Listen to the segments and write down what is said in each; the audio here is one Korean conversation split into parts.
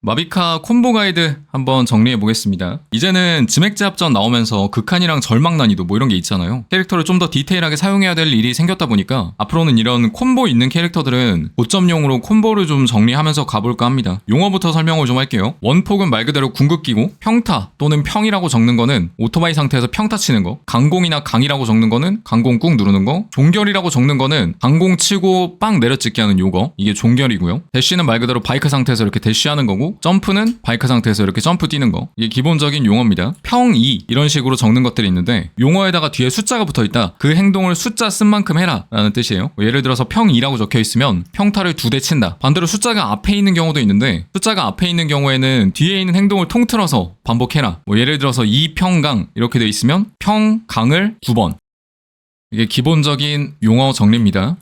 마비카 콤보 가이드 한번 정리해 보겠습니다. 이제는 지맥제압전 나오면서 극한이랑 절망 난이도 뭐 이런 게 있잖아요. 캐릭터를 좀 더 디테일하게 사용해야 될 일이 생겼다 보니까 앞으로는 이런 콤보 있는 캐릭터들은 고점용으로 콤보를 좀 정리하면서 가볼까 합니다. 용어부터 설명을 좀 할게요. 원폭은 말 그대로 궁극 기고 평타 또는 평이라고 적는 거는 오토바이 상태에서 평타 치는 거, 강공이나 강이라고 적는 거는 강공 꾹 누르는 거, 종결이라고 적는 거는 강공 치고 빵 내려찍기 하는 요거 이게 종결이고요. 대쉬는 말 그대로 바이크 상태에서 이렇게 대쉬하는 거고 점프는 바이크 상태에서 이렇게 점프 뛰는 거 이게 기본적인 용어입니다. 평2 이런 식으로 적는 것들이 있는데 용어에다가 뒤에 숫자가 붙어 있다. 그 행동을 숫자 쓴 만큼 해라 라는 뜻이에요. 뭐 예를 들어서 평2라고 적혀 있으면 평타를 두 대 친다. 반대로 숫자가 앞에 있는 경우도 있는데 숫자가 앞에 있는 경우에는 뒤에 있는 행동을 통틀어서 반복해라. 뭐 예를 들어서 2평강 이렇게 돼 있으면 평강을 두 번. 이게 기본적인 용어 정리입니다.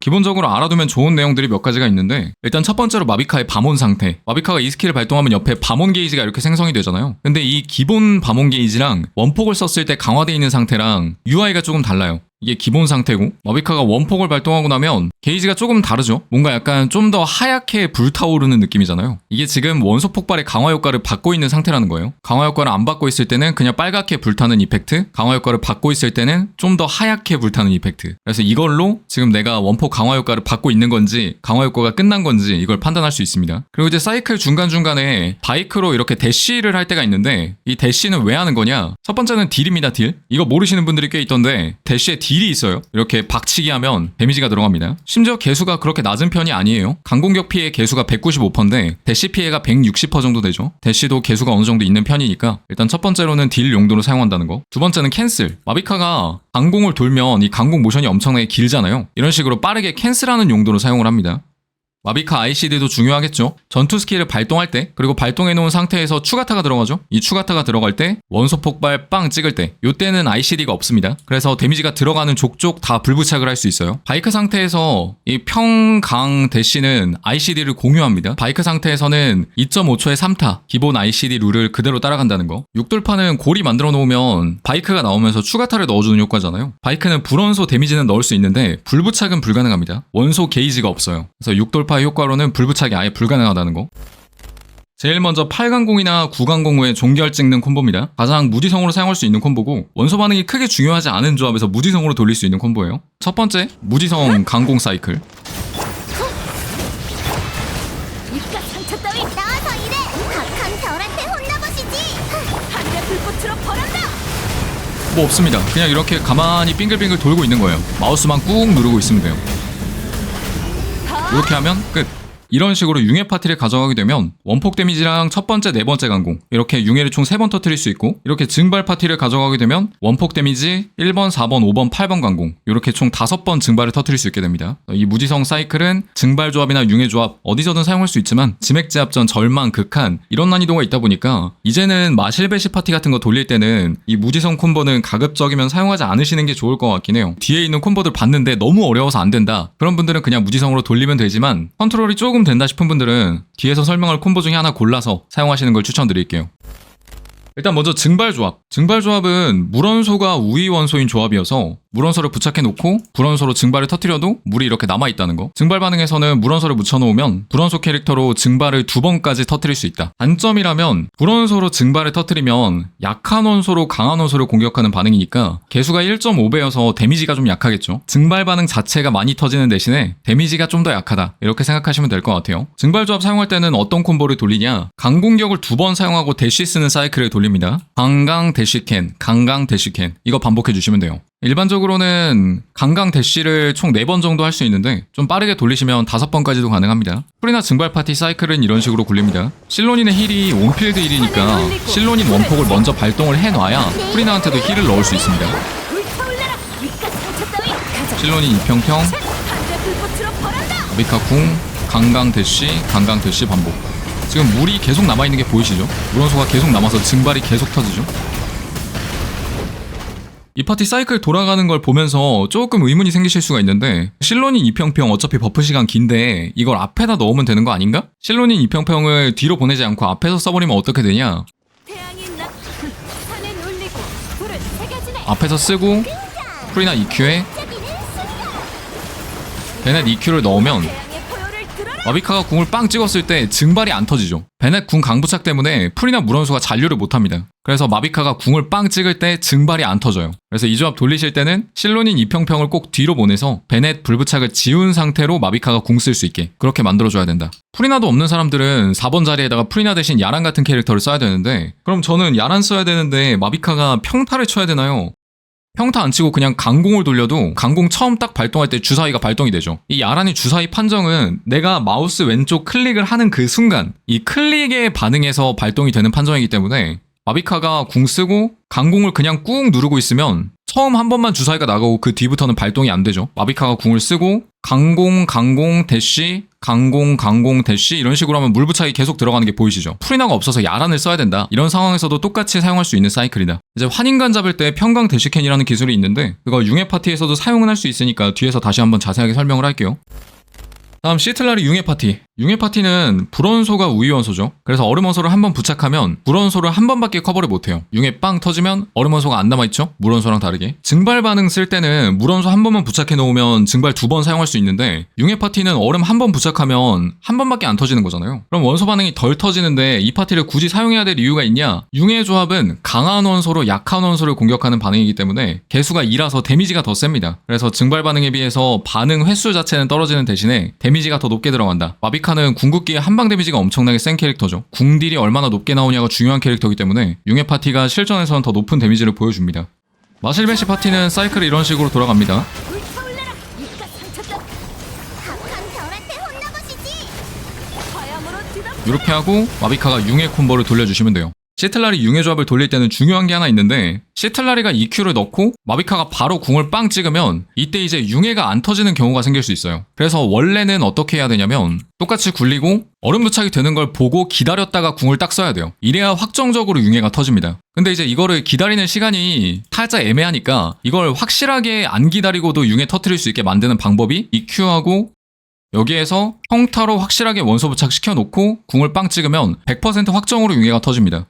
기본적으로 알아두면 좋은 내용들이 몇 가지가 있는데 일단 첫 번째로 마비카의 밤온 상태. 마비카가 이 스킬을 발동하면 옆에 밤온 게이지가 이렇게 생성이 되잖아요. 근데 이 기본 밤온 게이지랑 원폭을 썼을 때 강화되어 있는 상태랑 UI가 조금 달라요 이게 기본 상태고 마비카가 원폭을 발동하고 나면 게이지가 조금 다르죠? 뭔가 약간 좀 더 하얗게 불타오르는 느낌이잖아요. 이게 지금 원소 폭발의 강화 효과를 받고 있는 상태라는 거예요. 강화 효과를 안 받고 있을 때는 그냥 빨갛게 불타는 이펙트 강화 효과를 받고 있을 때는 좀 더 하얗게 불타는 이펙트. 그래서 이걸로 지금 내가 원폭 강화 효과를 받고 있는 건지 강화 효과가 끝난 건지 이걸 판단할 수 있습니다. 그리고 이제 사이클 중간중간에 바이크로 이렇게 대쉬를 할 때가 있는데 이 대쉬는 왜 하는 거냐? 첫 번째는 딜입니다 딜. 이거 모르시는 분들이 꽤 있던데 대쉬에 딜이 있어요. 이렇게 박치기 하면 데미지가 들어갑니다. 심지어 개수가 그렇게 낮은 편이 아니에요. 강공격 피해 개수가 195%인데 대쉬 피해가 160% 정도 되죠. 대쉬도 개수가 어느 정도 있는 편이니까 일단 첫 번째로는 딜 용도로 사용한다는 거. 두 번째는 캔슬. 마비카가 강공을 돌면 이 강공 모션이 엄청나게 길잖아요. 이런 식으로 빠르게 캔슬하는 용도로 사용을 합니다 마비카 ICD도 중요하겠죠. 전투 스킬을 발동할 때, 그리고 발동해 놓은 상태에서 추가타가 들어가죠. 이 추가타가 들어갈 때, 원소 폭발 빵 찍을 때, 요때는 ICD가 없습니다. 그래서 데미지가 들어가는 족족 다 불부착을 할 수 있어요. 바이크 상태에서 이 평강 대시는 ICD를 공유합니다. 바이크 상태에서는 2.5초에 3타, 기본 ICD 룰을 그대로 따라간다는 거. 육돌파는 골이 만들어 놓으면 바이크가 나오면서 추가타를 넣어주는 효과잖아요. 바이크는 불원소 데미지는 넣을 수 있는데, 불부착은 불가능합니다. 원소 게이지가 없어요. 그래서 육돌 파 효과로는 불부착이 아예 불가능하다는 거. 제일 먼저 8강공이나 9강공 후에 종결 찍는 콤보입니다. 가장 무지성으로 사용할 수 있는 콤보고 원소 반응이 크게 중요하지 않은 조합에서 무지성으로 돌릴 수 있는 콤보예요. 첫 번째, 무지성 강공 사이클. 뭐 없습니다. 그냥 이렇게 가만히 빙글빙글 돌고 있는 거예요. 마우스만 꾹 누르고 있으면 돼요. 이렇게 하면 끝. 이런 식으로 융해 파티를 가져가게 되면 원폭 데미지랑 첫 번째, 네 번째 강공 이렇게 융해를 총세번 터트릴 수 있고 이렇게 증발 파티를 가져가게 되면 원폭 데미지 1번, 4번, 5번, 8번 강공 이렇게 총 다섯 번 증발을 터트릴 수 있게 됩니다. 이 무지성 사이클은 증발 조합이나 융해 조합 어디서든 사용할 수 있지만 지맥 제압전, 절망, 극한 이런 난이도가 있다 보니까 이제는 마실베시 파티 같은 거 돌릴 때는 이 무지성 콤보는 가급적이면 사용하지 않으시는 게 좋을 것 같긴 해요. 뒤에 있는 콤보들 봤는데 너무 어려워서 안 된다. 그런 분들은 그냥 무지성으로 돌리면 되지만 컨트롤이 조금 된다 싶은 분들은 뒤에서 설명할 콤보 중에 하나 골라서 사용하시는 걸 추천드릴게요. 일단 먼저 증발 조합. 증발 조합은 물원소가 우위 원소인 조합이어서 물원소를 부착해 놓고 불원소로 증발을 터뜨려도 물이 이렇게 남아 있다는 거. 증발 반응에서는 물원소를 묻혀 놓으면 불원소 캐릭터로 증발을 두 번까지 터뜨릴 수 있다. 단점이라면 불원소로 증발을 터뜨리면 약한 원소로 강한 원소를 공격하는 반응이니까 개수가 1.5배여서 데미지가 좀 약하겠죠. 증발 반응 자체가 많이 터지는 대신에 데미지가 좀 더 약하다. 이렇게 생각하시면 될 것 같아요. 증발 조합 사용할 때는 어떤 콤보를 돌리냐? 강공격을 두 번 사용하고 대쉬 쓰는 사이클을 돌립니다. 강강 대쉬 캔, 강강 대쉬 캔. 이거 반복해 주시면 돼요. 일반적으로는 강강 대쉬를 총 4번 정도 할 수 있는데 좀 빠르게 돌리시면 5번까지도 가능합니다. 프리나 증발 파티 사이클은 이런 식으로 굴립니다. 실로닌의 힐이 온필드 힐이니까 실로닌 원폭을 먼저 발동을 해놔야 프리나한테도 힐을 넣을 수 있습니다. 실로닌 이평평, 하늘의 불꽃으로 벌한다 아비카 궁, 강강 대쉬, 강강 대쉬 반복. 지금 물이 계속 남아있는 게 보이시죠? 물원소가 계속 남아서 증발이 계속 터지죠? 이 파티 사이클 돌아가는 걸 보면서 조금 의문이 생기실 수가 있는데 실로닌 이평평 어차피 버프 시간 긴데 이걸 앞에다 넣으면 되는 거 아닌가? 실로닌 이평평을 뒤로 보내지 않고 앞에서 써버리면 어떻게 되냐? 앞에서 쓰고 프리나 EQ에 베넷 EQ를 넣으면 마비카가 궁을 빵 찍었을 때 증발이 안 터지죠. 베넷 궁 강부착 때문에 풀이나 무런수가 잔류를 못합니다. 그래서 마비카가 궁을 빵 찍을 때 증발이 안 터져요. 그래서 이 조합 돌리실 때는 실론인 이평평을 꼭 뒤로 보내서 베넷 불부착을 지운 상태로 마비카가 궁 쓸 수 있게 그렇게 만들어줘야 된다. 풀이나도 없는 사람들은 4번 자리에다가 풀이나 대신 야란 같은 캐릭터를 써야 되는데 그럼 저는 야란 써야 되는데 마비카가 평타를 쳐야 되나요? 평타 안 치고 그냥 강공을 돌려도 강공 처음 딱 발동할 때 주사위가 발동이 되죠. 이 야란의 주사위 판정은 내가 마우스 왼쪽 클릭을 하는 그 순간 이 클릭에 반응해서 발동이 되는 판정이기 때문에 마비카가 궁 쓰고 강공을 그냥 꾹 누르고 있으면 처음 한 번만 주사위가 나가고 그 뒤부터는 발동이 안 되죠. 마비카가 궁을 쓰고 강공, 강공, 대쉬, 강공, 강공, 대쉬 이런 식으로 하면 물부착이 계속 들어가는 게 보이시죠? 풀이나가 없어서 야란을 써야 된다. 이런 상황에서도 똑같이 사용할 수 있는 사이클이다. 이제 환인간 잡을 때 평강 대쉬캔이라는 기술이 있는데 그거 융해 파티에서도 사용은 할 수 있으니까 뒤에서 다시 한번 자세하게 설명을 할게요. 다음 시틀라리 융해 파티. 융해 파티는 불원소가 우위원소죠. 그래서 얼음원소를 한번 부착하면 불원소를 한 번밖에 커버를 못해요. 융해 빵 터지면 얼음원소가 안 남아있죠? 물원소랑 다르게. 증발 반응 쓸 때는 물원소 한 번만 부착해 놓으면 증발 두 번 사용할 수 있는데 융해 파티는 얼음 한 번 부착하면 한 번밖에 안 터지는 거잖아요. 그럼 원소 반응이 덜 터지는데 이 파티를 굳이 사용해야 될 이유가 있냐? 융해 조합은 강한 원소로 약한 원소를 공격하는 반응이기 때문에 개수가 2라서 데미지가 더 셉니다. 그래서 증발 반응에 비해서 반응 횟수 자체는 떨어지는 대신에 데미지가 더 높게 들어간다. 마비카 는 궁극기의 한방 데미지가 엄청나게 센 캐릭터죠. 궁딜이 얼마나 높게 나오냐가 중요한 캐릭터이기 때문에 융해 파티가 실전에서는 더 높은 데미지를 보여줍니다. 마실베시 파티는 사이클이 이런 식으로 돌아갑니다. 이렇게 하고 마비카가 융해 콤보를 돌려주시면 돼요. 시틀라리 융해 조합을 돌릴 때는 중요한 게 하나 있는데 시틀라리가 EQ를 넣고 마비카가 바로 궁을 빵 찍으면 이때 이제 융해가 안 터지는 경우가 생길 수 있어요. 그래서 원래는 어떻게 해야 되냐면 똑같이 굴리고 얼음 부착이 되는 걸 보고 기다렸다가 궁을 딱 써야 돼요. 이래야 확정적으로 융해가 터집니다. 근데 이제 이거를 기다리는 시간이 살짝 애매하니까 이걸 확실하게 안 기다리고도 융해 터트릴 수 있게 만드는 방법이 EQ하고 여기에서 평타로 확실하게 원소 부착 시켜 놓고 궁을 빵 찍으면 100% 확정으로 융해가 터집니다.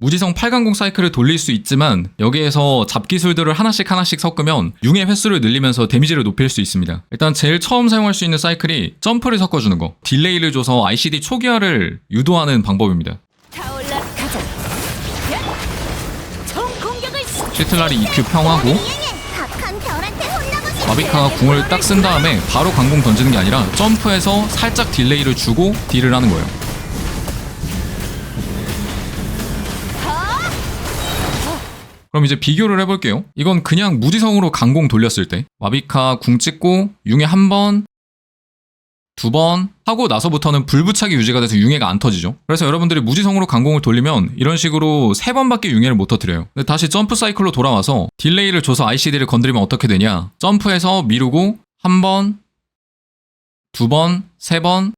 무지성 8강공 사이클을 돌릴 수 있지만 여기에서 잡기술들을 하나씩 하나씩 섞으면 융의 횟수를 늘리면서 데미지를 높일 수 있습니다. 일단 제일 처음 사용할 수 있는 사이클이 점프를 섞어주는 거. 딜레이를 줘서 ICD 초기화를 유도하는 방법입니다. 시- 시틀라리 EQ 평하고 별한테 마비카가 궁을 딱 쓴 다음에 바로 강공 던지는 게 아니라 점프해서 살짝 딜레이를 주고 딜을 하는 거예요. 그럼 이제 비교를 해볼게요. 이건 그냥 무지성으로 강공 돌렸을 때 마비카 궁 찍고 융해 한 번, 두 번 하고 나서부터는 불부착이 유지가 돼서 융해가 안 터지죠. 그래서 여러분들이 무지성으로 강공을 돌리면 이런 식으로 세 번밖에 융해를 못 터뜨려요. 근데 다시 점프 사이클로 돌아와서 딜레이를 줘서 ICD를 건드리면 어떻게 되냐? 점프해서 미루고 한 번, 두 번, 세 번,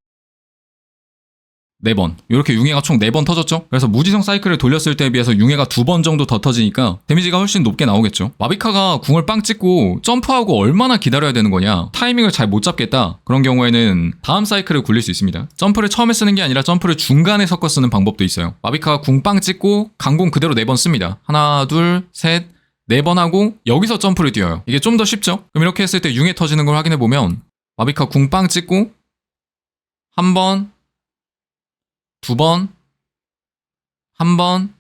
네 번. 이렇게 융해가 총네번 터졌죠? 그래서 무지성 사이클을 돌렸을 때에 비해서 융해가 두번 정도 더 터지니까 데미지가 훨씬 높게 나오겠죠. 마비카가 궁을 빵 찍고 점프하고 얼마나 기다려야 되는 거냐? 타이밍을 잘 못 잡겠다. 그런 경우에는 다음 사이클을 굴릴 수 있습니다. 점프를 처음에 쓰는 게 아니라 점프를 중간에 섞어 쓰는 방법도 있어요. 마비카가 궁 빵 찍고 강공 그대로 네번 씁니다. 하나, 둘, 셋, 네번 하고 여기서 점프를 뛰어요. 이게 좀 더 쉽죠? 그럼 이렇게 했을 때 융해 터지는 걸 확인해 보면 마비카 궁 빵 찍고 한 번, 두 번, 한 번,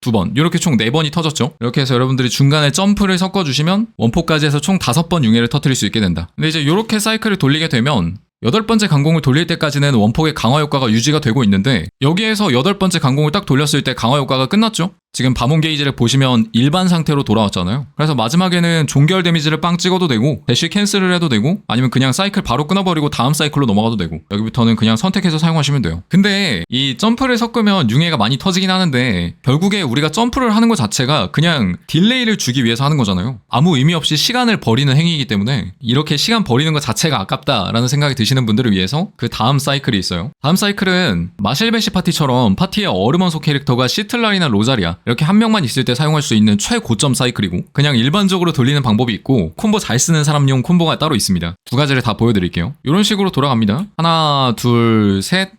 두 번. 이렇게 총 네 번이 터졌죠. 이렇게 해서 여러분들이 중간에 점프를 섞어주시면 원포까지 해서 총 다섯 번 융해를 터트릴 수 있게 된다. 근데 이제 이렇게 사이클을 돌리게 되면 여덟 번째 강공을 돌릴 때까지는 원폭의 강화 효과가 유지가 되고 있는데 여기에서 여덟 번째 강공을 딱 돌렸을 때 강화 효과가 끝났죠. 지금 바몬 게이지를 보시면 일반 상태로 돌아왔잖아요. 그래서 마지막에는 종결 데미지를 빵 찍어도 되고 대시 캔슬을 해도 되고 아니면 그냥 사이클 바로 끊어버리고 다음 사이클로 넘어가도 되고 여기부터는 그냥 선택해서 사용하시면 돼요. 근데 이 점프를 섞으면 융해가 많이 터지긴 하는데 결국에 우리가 점프를 하는 것 자체가 그냥 딜레이를 주기 위해서 하는 거잖아요. 아무 의미 없이 시간을 버리는 행위이기 때문에 이렇게 시간 버리는 것 자체가 아깝다라는 생각이 드시는 분들을 위해서 그 다음 사이클이 있어요. 다음 사이클은 마실베시 파티처럼 파티의 얼음원소 캐릭터가 시틀라리나 로자리아 이렇게 한 명만 있을 때 사용할 수 있는 최고점 사이클이고 그냥 일반적으로 돌리는 방법이 있고 콤보 잘 쓰는 사람용 콤보가 따로 있습니다. 두 가지를 다 보여드릴게요. 이런 식으로 돌아갑니다. 하나, 둘, 셋.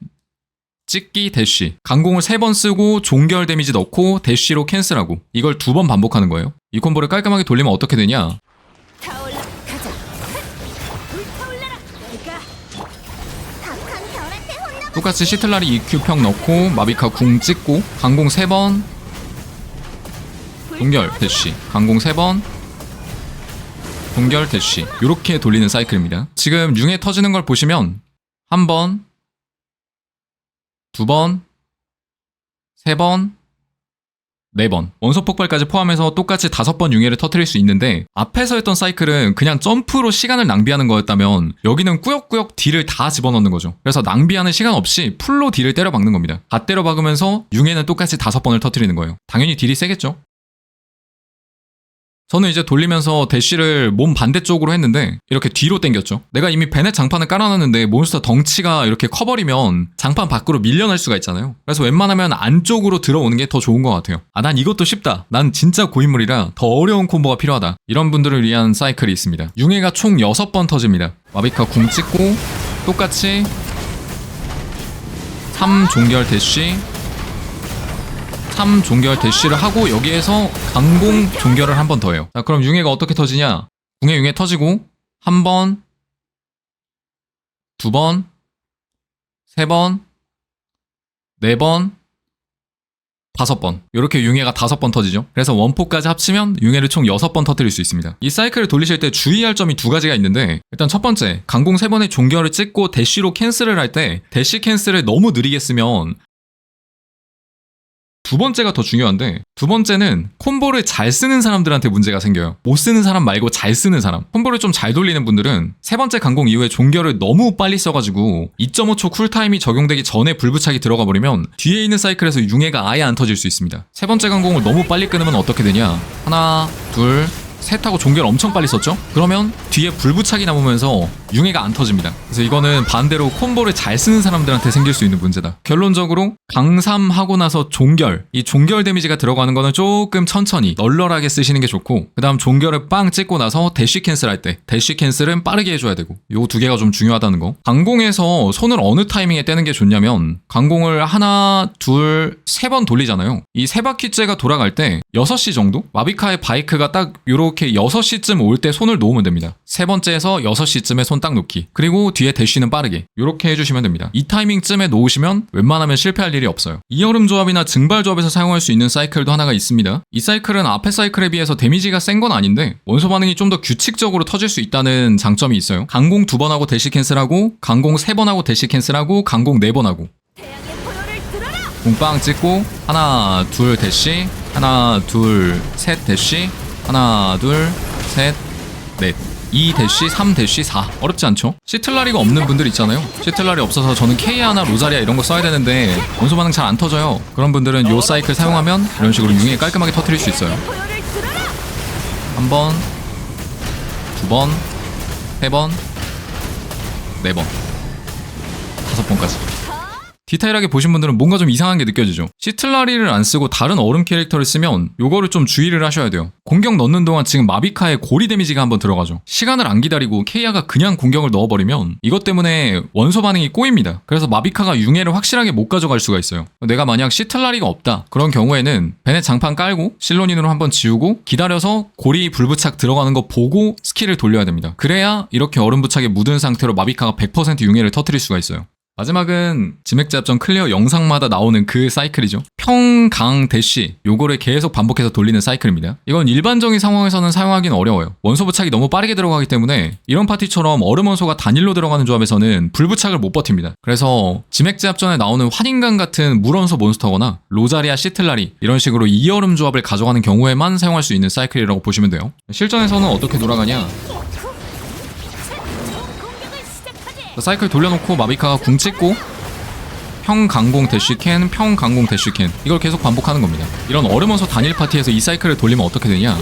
찍기 대쉬 강공을 세번 쓰고 종결 데미지 넣고 대쉬로 캔슬하고 이걸 두 번 반복하는 거예요 이 콤보를 깔끔하게 돌리면 어떻게 되냐 똑같이 시틀라리 EQ 평 넣고 마비카 궁 찍고 강공 3번 동결 대쉬 강공 3번 동결 대쉬 이렇게 돌리는 사이클입니다 지금 융에 터지는 걸 보시면 한 번, 두 번, 세 번, 네 번. 원소 폭발까지 포함해서 똑같이 다섯 번 융해를 터트릴 수 있는데 앞에서 했던 사이클은 그냥 점프로 시간을 낭비하는 거였다면 여기는 꾸역꾸역 딜을 다 집어넣는 거죠. 그래서 낭비하는 시간 없이 풀로 딜을 때려 박는 겁니다. 다 때려 박으면서 융해는 똑같이 다섯 번을 터트리는 거예요. 당연히 딜이 세겠죠. 저는 이제 돌리면서 대쉬를 몸 반대쪽으로 했는데 이렇게 뒤로 당겼죠. 내가 이미 베넷 장판을 깔아놨는데 몬스터 덩치가 이렇게 커버리면 장판 밖으로 밀려날 수가 있잖아요. 그래서 웬만하면 안쪽으로 들어오는 게 더 좋은 것 같아요. 아, 난 이것도 쉽다. 난 진짜 고인물이라 더 어려운 콤보가 필요하다. 이런 분들을 위한 사이클이 있습니다. 융해가 총 6번 터집니다. 와비카 궁 찍고 똑같이 3 종결 대쉬 3 종결 대쉬를 하고 여기에서 강공 종결을 한 번 더 해요. 자, 그럼 융해가 어떻게 터지냐? 궁의 융해 터지고 한 번, 두 번, 세 번, 네 번, 다섯 번. 이렇게 융해가 다섯 번 터지죠. 그래서 원포까지 합치면 융해를 총 여섯 번 터뜨릴 수 있습니다. 이 사이클을 돌리실 때 주의할 점이 두 가지가 있는데 일단 첫 번째, 강공 세 번의 종결을 찍고 대쉬로 캔슬을 할 때 대쉬 캔슬을 너무 느리게 쓰면 두 번째가 더 중요한데 두 번째는 콤보를 잘 쓰는 사람들한테 문제가 생겨요. 못 쓰는 사람 말고 잘 쓰는 사람. 콤보를 좀 잘 돌리는 분들은 세 번째 강공 이후에 종결을 너무 빨리 써가지고 2.5초 쿨타임이 적용되기 전에 불부착이 들어가 버리면 뒤에 있는 사이클에서 융해가 아예 안 터질 수 있습니다. 세 번째 강공을 너무 빨리 끊으면 어떻게 되냐? 하나, 둘, 셋 하고 종결 엄청 빨리 썼죠? 그러면 뒤에 불부착이 남으면서 융해가 안 터집니다. 그래서 이거는 반대로 콤보를 잘 쓰는 사람들한테 생길 수 있는 문제다. 결론적으로 강삼 하고 나서 종결 이 종결 데미지가 들어가는 거는 조금 천천히 널널하게 쓰시는 게 좋고 그 다음 종결을 빵 찍고 나서 대쉬 캔슬 할 때 대쉬 캔슬은 빠르게 해줘야 되고 요 두 개가 좀 중요하다는 거 강공에서 손을 어느 타이밍에 떼는 게 좋냐면 강공을 하나 둘 세 번 돌리잖아요 이 세 바퀴째가 돌아갈 때 6시 정도 마비카의 바이크가 딱 요렇게 6시쯤 올 때 손을 놓으면 됩니다. 세 번째에서 6시쯤에 손 딱 놓기. 그리고 뒤에 대쉬는 빠르게. 요렇게 해주시면 됩니다. 이 타이밍쯤에 놓으시면 웬만하면 실패할 일이 없어요. 이얼음 조합이나 증발 조합에서 사용할 수 있는 사이클도 하나가 있습니다. 이 사이클은 앞에 사이클에 비해서 데미지가 센 건 아닌데 원소 반응이 좀 더 규칙적으로 터질 수 있다는 장점이 있어요. 강공 두 번 하고 대쉬 캔슬하고 강공 세 번 하고 대쉬 캔슬하고 강공 네 번 하고. 공빵 찍고 하나 둘 대쉬. 하나 둘 셋 대쉬 하나 둘셋넷. 2 대쉬 3 대쉬 4 어렵지 않죠? 시틀라리가 없는 분들 있잖아요. 시틀라리 없어서 저는 케이아나 로자리아 이런 거 써야 되는데 원소 반응 잘 안 터져요. 그런 분들은 요 사이클 사용하면 이런 식으로 융해 깔끔하게 터트릴 수 있어요. 포효를 들어라 한 번, 두 번, 세 번, 네 번, 다섯 번까지. 디테일하게 보신 분들은 뭔가 좀 이상한 게 느껴지죠. 시틀라리를 안 쓰고 다른 얼음 캐릭터를 쓰면 요거를 좀 주의를 하셔야 돼요. 공격 넣는 동안 지금 마비카의 고리 데미지가 한번 들어가죠. 시간을 안 기다리고 케이아가 그냥 공격을 넣어버리면 이것 때문에 원소 반응이 꼬입니다. 그래서 마비카가 융해를 확실하게 못 가져갈 수가 있어요. 내가 만약 시틀라리가 없다 그런 경우에는 베넷 장판 깔고 실로닌으로 한번 지우고 기다려서 고리 불부착 들어가는 거 보고 스킬을 돌려야 됩니다. 그래야 이렇게 얼음 부착에 묻은 상태로 마비카가 100% 융해를 터트릴 수가 있어요. 마지막은 지맥잡전 클리어 영상마다 나오는 그 사이클이죠. 평, 강, 대쉬 요거를 계속 반복해서 돌리는 사이클입니다. 이건 일반적인 상황에서는 사용하기는 어려워요. 원소 부착이 너무 빠르게 들어가기 때문에 이런 파티처럼 얼음 원소가 단일로 들어가는 조합에서는 불부착을 못 버팁니다. 그래서 지맥잡전에 나오는 환인강 같은 물원소 몬스터거나 로자리아 시틀라리 이런 식으로 이얼음 조합을 가져가는 경우에만 사용할 수 있는 사이클이라고 보시면 돼요. 실전에서는 어떻게 돌아가냐? 사이클 돌려놓고 마비카가 궁 찍고 평 강공 대쉬캔 평 강공 대쉬캔. 이걸 계속 반복하는 겁니다. 이런 얼음원소 단일 파티에서 이 사이클을 돌리면 어떻게 되냐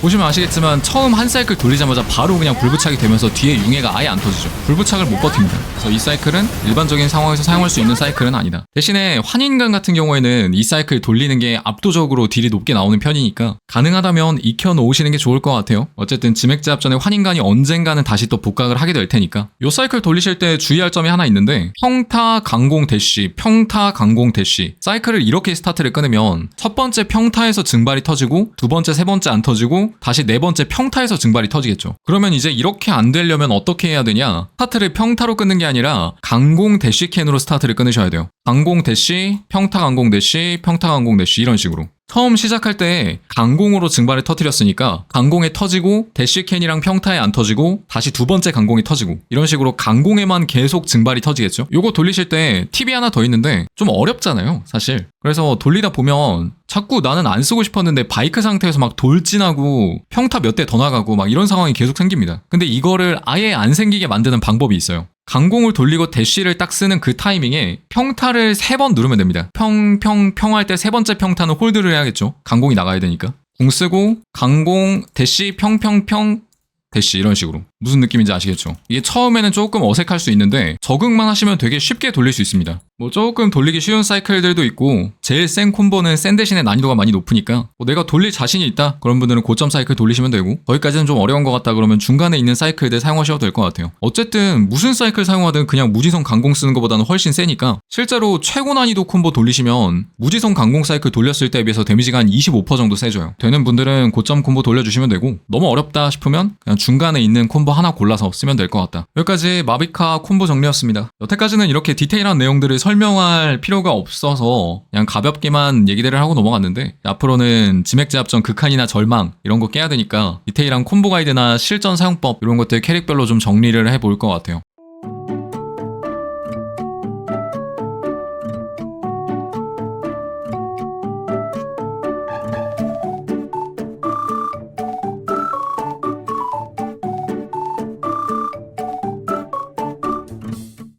보시면 아시겠지만 처음 한 사이클 돌리자마자 바로 그냥 불부착이 되면서 뒤에 융해가 아예 안 터지죠. 불부착을 못 버팁니다. 그래서 이 사이클은 일반적인 상황에서 사용할 수 있는 사이클은 아니다. 대신에 환인강 같은 경우에는 이 사이클 돌리는 게 압도적으로 딜이 높게 나오는 편이니까 가능하다면 익혀 놓으시는 게 좋을 것 같아요. 어쨌든 지맥제압 전에 환인강이 언젠가는 다시 또 복각을 하게 될 테니까. 요 사이클 돌리실 때 주의할 점이 하나 있는데 평타 강공 대쉬 평타 강공 대쉬. 사이클을 이렇게 스타트를 끊으면 첫 번째 평타에서 증발이 터지고 두 번째 세 번째 안 터지고 다시 네 번째 평타에서 증발이 터지겠죠. 그러면 이제 이렇게 안 되려면 어떻게 해야 되냐? 스타트를 평타로 끊는 게 아니라 강공 대시 캔으로 스타트를 끊으셔야 돼요. 강공 대시, 평타 강공 대시, 평타 강공 대시 이런 식으로. 처음 시작할 때 강공으로 증발을 터뜨렸으니까 강공에 터지고 대시캔이랑 평타에 안 터지고 다시 두 번째 강공이 터지고 이런 식으로 강공에만 계속 증발이 터지겠죠. 요거 돌리실 때 팁이 하나 더 있는데 좀 어렵잖아요, 사실. 그래서 돌리다 보면 자꾸 나는 안 쓰고 싶었는데 바이크 상태에서 막 돌진하고 평타 몇 대 더 나가고 막 이런 상황이 계속 생깁니다. 근데 이거를 아예 안 생기게 만드는 방법이 있어요. 강공을 돌리고 대쉬를 딱 쓰는 그 타이밍에 평타를 세번 누르면 됩니다. 평, 평, 평 할 때 세 번째 평타는 홀드를 해야겠죠. 강공이 나가야 되니까. 궁 쓰고 강공 대쉬 평 평 평 대쉬 이런 식으로 무슨 느낌인지 아시겠죠? 이게 처음에는 조금 어색할 수 있는데 적응만 하시면 되게 쉽게 돌릴 수 있습니다. 뭐 조금 돌리기 쉬운 사이클들도 있고 제일 센 콤보는 센 대신에 난이도가 많이 높으니까 뭐 내가 돌릴 자신이 있다 그런 분들은 고점 사이클 돌리시면 되고 거기까지는 좀 어려운 것 같다 그러면 중간에 있는 사이클들 사용하셔도 될 것 같아요. 어쨌든 무슨 사이클 사용하든 그냥 무지성 강공 쓰는 것보다는 훨씬 세니까 실제로 최고 난이도 콤보 돌리시면 무지성 강공 사이클 돌렸을 때에 비해서 데미지가 한 25% 정도 세져요. 되는 분들은 고점 콤보 돌려주시면 되고 너무 어렵다 싶으면 그냥 중간에 있는 콤보 하나 골라서 쓰면 될 것 같다. 여기까지 마비카 콤보 정리였습니다. 여태까지는 이렇게 디테일한 내용들을 설명할 필요가 없어서 그냥 가볍게만 얘기들을 하고 넘어갔는데 앞으로는 지맥제압전 극한이나 절망 이런 거 깨야 되니까 디테일한 콤보 가이드나 실전 사용법 이런 것들 캐릭별로 좀 정리를 해볼 것 같아요.